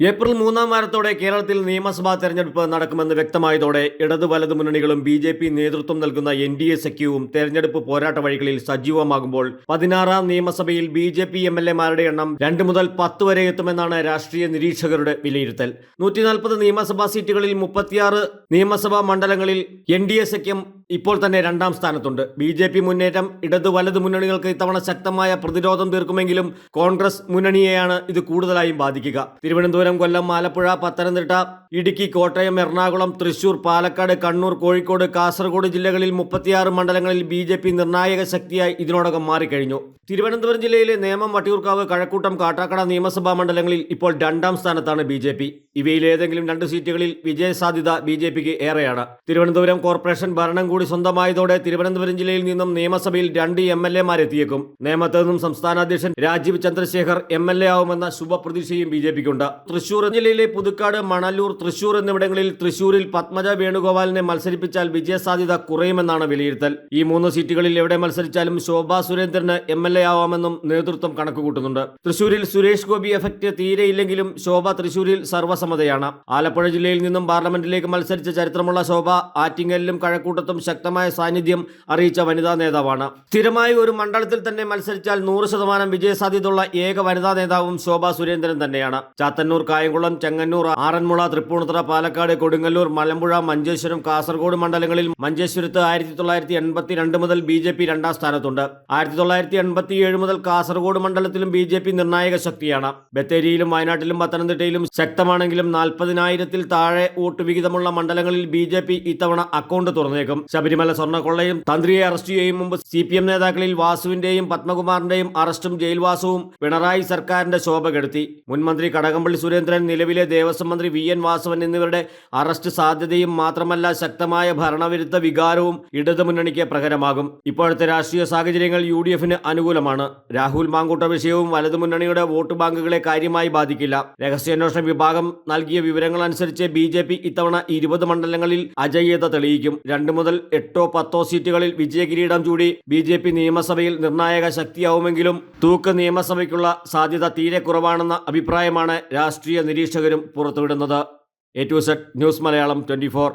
April മൂന്നാം വാരത്തോടെ കേരളത്തിൽ നിയമസഭാ തെരഞ്ഞെടുപ്പ് നടക്കുമെന്ന് വ്യക്തമായതോടെ ഇടത് വലത് മുന്നണികളും ബി ജെ പി നേതൃത്വം നൽകുന്ന എൻ ഡി എ സഖ്യവും തെരഞ്ഞെടുപ്പ് പോരാട്ട വഴികളിൽ സജീവമാകുമ്പോൾ പതിനാറാം നിയമസഭയിൽ B J P M L എമാരുടെ എണ്ണം രണ്ട് മുതൽ പത്ത് വരെ എത്തുമെന്നാണ് രാഷ്ട്രീയ നിരീക്ഷകരുടെ വിലയിരുത്തൽ. നൂറ്റി നാൽപ്പത് നിയമസഭാ സീറ്റുകളിൽ മുപ്പത്തിയാറ് നിയമസഭാ മണ്ഡലങ്ങളിൽ എൻ ഡി എ സഖ്യം ഇപ്പോൾ തന്നെ രണ്ടാം സ്ഥാനത്തുണ്ട്. ബി ജെ പി മുന്നേറ്റം ഇടതു വലതു മുന്നണികൾക്ക് ഇത്തവണ ശക്തമായ പ്രതിരോധം തീർക്കുമെങ്കിലും കോൺഗ്രസ് മുന്നണിയെയാണ് ഇത് കൂടുതലായും ബാധിക്കുക. തിരുവനന്തപുരം കൊല്ലം ആലപ്പുഴ പത്തനംതിട്ട ഇടുക്കി കോട്ടയം എറണാകുളം തൃശൂർ പാലക്കാട് കണ്ണൂർ കോഴിക്കോട് കാസർഗോഡ് ജില്ലകളിൽ മുപ്പത്തിയാറ് മണ്ഡലങ്ങളിൽ ബി ജെ പി നിർണായക ശക്തിയായി ഇതിനോടകം മാറിക്കഴിഞ്ഞു. തിരുവനന്തപുരം ജില്ലയിലെ നേമം വട്ടിയൂർക്കാവ് കഴക്കൂട്ടം കാട്ടാക്കട നിയമസഭാ മണ്ഡലങ്ങളിൽ ഇപ്പോൾ രണ്ടാം സ്ഥാനത്താണ് ബി ജെ പി. ഇവയിൽ ഏതെങ്കിലും രണ്ട് സീറ്റുകളിൽ വിജയസാധ്യത ബി ജെ പിക്ക് ഏറെയാണ്. തിരുവനന്തപുരം കോർപ്പറേഷൻ ഭരണം കൂടി സ്വന്തമായതോടെ തിരുവനന്തപുരം ജില്ലയിൽ നിന്നും നിയമസഭയിൽ രണ്ട് എം എൽ എമാരെത്തിയേക്കും നേമത്ത് നിന്നും സംസ്ഥാന അധ്യക്ഷൻ Rajeev Chandrasekhar M L A ആവുമെന്ന ശുഭപ്രതീക്ഷയും ബി ജെ പിക്കുണ്ട്. തൃശൂർ ജില്ലയിലെ പുതുക്കാട് മണലൂർ തൃശൂർ എന്നിവിടങ്ങളിൽ തൃശൂരിൽ പത്മജ വേണുഗോപാലിനെ മത്സരിപ്പിച്ചാൽ വിജയസാധ്യത കുറയുമെന്നാണ് വിലയിരുത്തൽ. ഈ മൂന്ന് സീറ്റുകളിൽ എവിടെ മത്സരിച്ചാലും ശോഭാ സുരേന്ദ്രന് എം എൽ എ ആവാമെന്നും നേതൃത്വം കണക്കുകൂട്ടുന്നുണ്ട്. തൃശൂരിൽ സുരേഷ് ഗോപി എഫക്റ്റ് തീരെയില്ലെങ്കിലും ശോഭ തൃശൂരിൽ സർവസമ്മതയാണ് ആലപ്പുഴ ജില്ലയിൽ നിന്നും പാർലമെന്റിലേക്ക് മത്സരിച്ച ചരിത്രമുള്ള ശോഭ ആറ്റിങ്ങലിലും കഴക്കൂട്ടത്തും ശക്തമായ സാന്നിധ്യം അറിയിച്ച വനിതാ നേതാവാണ്. സ്ഥിരമായി ഒരു മണ്ഡലത്തിൽ തന്നെ മത്സരിച്ചാൽ നൂറ് ശതമാനം വിജയസാധ്യതയുള്ള ഏക വനിതാ നേതാവും ശോഭ സുരേന്ദ്രൻ തന്നെയാണ്. ചാത്തന്നൂർ കായംകുളം ചെങ്ങന്നൂർ ആറന്മുള തൃപ്പൂണിത്തുറ പാലക്കാട് കൊടുങ്ങല്ലൂർ മലമ്പുഴ മഞ്ചേശ്വരം കാസർഗോഡ് മണ്ഡലങ്ങളിൽ മഞ്ചേശ്വരത്ത് ആയിരത്തി തൊള്ളായിരത്തി എൺപത്തി രണ്ട് മുതൽ ബി ജെ പി രണ്ടാം സ്ഥാനത്തുണ്ട്. ആയിരത്തി തൊള്ളായിരത്തി എൺപത്തി ഏഴ് മുതൽ കാസർഗോഡ് മണ്ഡലത്തിലും ബി ജെ പി നിർണായക ശക്തിയാണ്. ബത്തേരിയിലും വയനാട്ടിലും പത്തനംതിട്ടയിലും ശക്തമാണെങ്കിലും നാൽപ്പതിനായിരത്തിൽ താഴെ വോട്ട് വിഹിതമുള്ള മണ്ഡലങ്ങളിൽ ബി ജെ പി ഇത്തവണ അക്കൗണ്ട് തുറന്നേക്കും. ശബരിമല സ്വർണക്കൊള്ളയും തന്ത്രിയെ അറസ്റ്റ് ചെയ്യും മുമ്പ് സി പി എം നേതാക്കളിൽ വാസുവിന്റെയും പത്മകുമാറിന്റെയും അറസ്റ്റും ജയിൽവാസവും പിണറായി സർക്കാരിന്റെ ശോഭ കെടുത്തി മുൻമന്ത്രി കടകംപള്ളി സുരേന്ദ്രൻ നിലവിലെ ദേവസ്വം മന്ത്രി വി എൻ വാസവൻ എന്നിവരുടെ അറസ്റ്റ് സാധ്യതയും മാത്രമല്ല ശക്തമായ ഭരണവിരുദ്ധ വികാരവും ഇടതുമുന്നണിക്ക് പ്രകരമാകും ഇപ്പോഴത്തെ രാഷ്ട്രീയ സാഹചര്യങ്ങൾ യു ഡി എഫിന് അനുകൂലമാണ്. രാഹുൽ മാങ്കൂട്ട വിഷയവും വലതുമുന്നണിയുടെ വോട്ട് ബാങ്കുകളെ കാര്യമായി ബാധിക്കില്ല. രഹസ്യാന്വേഷണ വിഭാഗം നൽകിയ വിവരങ്ങൾ അനുസരിച്ച് ബി ജെ പി ഇത്തവണ ഇരുപത് മണ്ഡലങ്ങളിൽ അജയ്യത തെളിയിക്കും. രണ്ട് മുതൽ എട്ടോ പത്തോ സീറ്റുകളിൽ വിജയകിരീടം ചൂടി ബി ജെ പി നിയമസഭയിൽ നിർണായക ശക്തിയാവുമെങ്കിലും തൂക്ക് നിയമസഭയ്ക്കുള്ള സാധ്യത തീരെ കുറവാണെന്ന അഭിപ്രായമാണ് രാഷ്ട്രീയ നിരീക്ഷകരും പുറത്തുവിടുന്നത്. എ ടു സെറ്റ് ന്യൂസ് മലയാളം ട്വന്റി ഫോർ